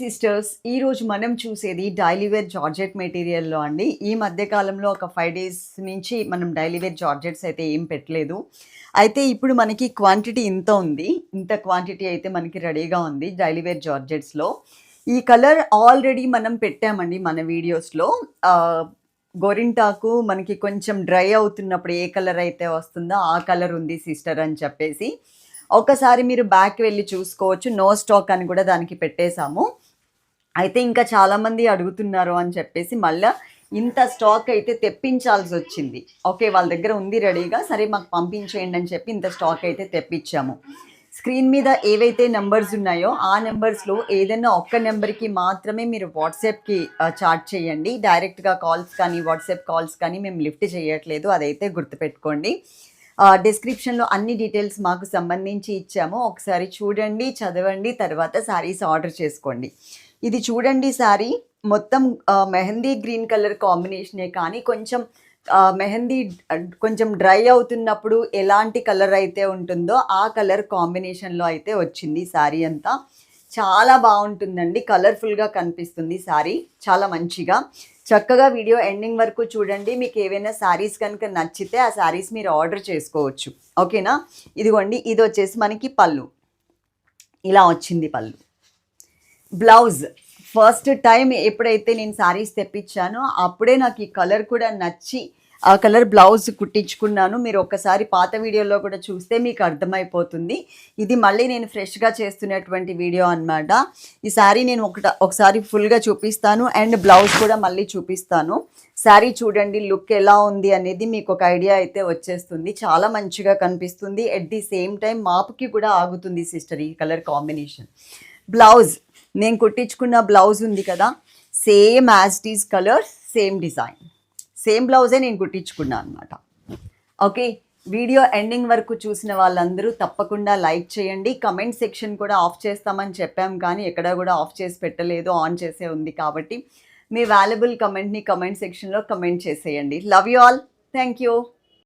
Sisters ఈరోజు మనం చూసేది డైలీవేర్ జార్జెట్ మెటీరియల్లో అండి. ఈ మధ్యకాలంలో ఒక ఫైవ్ డేస్ నుంచి మనం డైలీవేర్ జార్జెట్స్ అయితే ఏం పెట్టలేదు. అయితే ఇప్పుడు మనకి క్వాంటిటీ ఇంత ఉంది. ఇంత క్వాంటిటీ అయితే మనకి రెడీగా ఉంది డైలీవేర్ జార్జెట్స్లో. ఈ కలర్ ఆల్రెడీ మనం పెట్టామండి మన వీడియోస్లో. గోరింటాకు మనకి కొంచెం డ్రై అవుతున్నప్పుడు ఏ కలర్ అయితే వస్తుందో ఆ కలర్ ఉంది సిస్టర్ అని చెప్పేసి. ఒకసారి మీరు బ్యాక్ వెళ్ళి చూసుకోవచ్చు. నో స్టాక్ అని కూడా దానికి పెట్టేశాము. అయితే ఇంకా చాలామంది అడుగుతున్నారు అని చెప్పేసి మళ్ళీ ఇంత స్టాక్ అయితే తెప్పించాల్సి వచ్చింది. ఓకే వాళ్ళ దగ్గర ఉంది రెడీగా సరే మాకు పంపించేయండి అని చెప్పి ఇంత స్టాక్ అయితే తెప్పించాము. స్క్రీన్ మీద ఏవైతే నెంబర్స్ ఉన్నాయో ఆ నెంబర్స్లో ఏదైనా ఒక్క నెంబర్కి మాత్రమే మీరు వాట్సాప్కి చాట్ చేయండి. డైరెక్ట్గా కాల్స్ కానీ వాట్సాప్ కాల్స్ కానీ మేము లిఫ్ట్ చేయట్లేదు. అదైతే గుర్తుపెట్టుకోండి. డిస్క్రిప్షన్లో అన్ని డీటెయిల్స్ మాకు సంబంధించి ఇచ్చాము. ఒకసారి చూడండి చదవండి తర్వాత శారీస్ ఆర్డర్ చేసుకోండి. ఇది చూడండి సారీ మొత్తం మెహందీ గ్రీన్ కలర్ కాంబినేషనే కానీ కొంచెం మెహందీ కొంచెం డ్రై అవుతున్నప్పుడు ఎలాంటి కలర్ అయితే ఉంటుందో ఆ కలర్ కాంబినేషన్లో అయితే వచ్చింది శారీ అంతా. చాలా బాగుంటుందండి కలర్ఫుల్గా కనిపిస్తుంది శారీ చాలా మంచిగా. చక్కగా వీడియో ఎండింగ్ వరకు చూడండి మీకు ఏవైనా శారీస్ కనుక నచ్చితే ఆ శారీస్ మీరు ఆర్డర్ చేసుకోవచ్చు. ఓకేనా? ఇదిగోండి ఇది వచ్చేసి మనకి పళ్ళు. ఇలా వచ్చింది పళ్ళు. బ్లౌజ్. ఫస్ట్ టైం ఎప్పుడైతే నేను శారీస్ తెప్పించానో అప్పుడే నాకు ఈ కలర్ కూడా నచ్చి ఆ కలర్ బ్లౌజ్ కుట్టించుకున్నాను. మీరు ఒకసారి పాత వీడియోలో కూడా చూస్తే మీకు అర్థమైపోతుంది. ఇది మళ్ళీ నేను ఫ్రెష్గా చేస్తున్నటువంటి వీడియో అనమాట ఈ శారీ నేను ఒకట ఒకసారి ఫుల్గా చూపిస్తాను. అండ్ బ్లౌజ్ కూడా మళ్ళీ చూపిస్తాను. శారీ చూడండి లుక్ ఎలా ఉంది అనేది మీకు ఒక ఐడియా అయితే వచ్చేస్తుంది. చాలా మంచిగా కనిపిస్తుంది. ఎట్ ది సేమ్ టైం మాపుకి కూడా ఆగుతుంది సిస్టర్ ఈ కలర్ కాంబినేషన్ బ్లౌజ్. నేను కుట్టించుకున్న బ్లౌజ్ ఉంది కదా same as is colour same design same బ్లౌజే నేను కుట్టించుకున్నాను అనమాట ఓకే వీడియో ఎండింగ్ వరకు చూసిన వాళ్ళందరూ తప్పకుండా లైక్ చేయండి. కమెంట్ సెక్షన్ కూడా ఆఫ్ చేస్తామని చెప్పాం కానీ ఎక్కడా కూడా ఆఫ్ చేసి పెట్టలేదు ఆన్ చేసే ఉంది కాబట్టి మీ వాల్యుబుల్ కమెంట్ని కమెంట్ సెక్షన్లో కమెంట్ చేసేయండి. Love you all thank you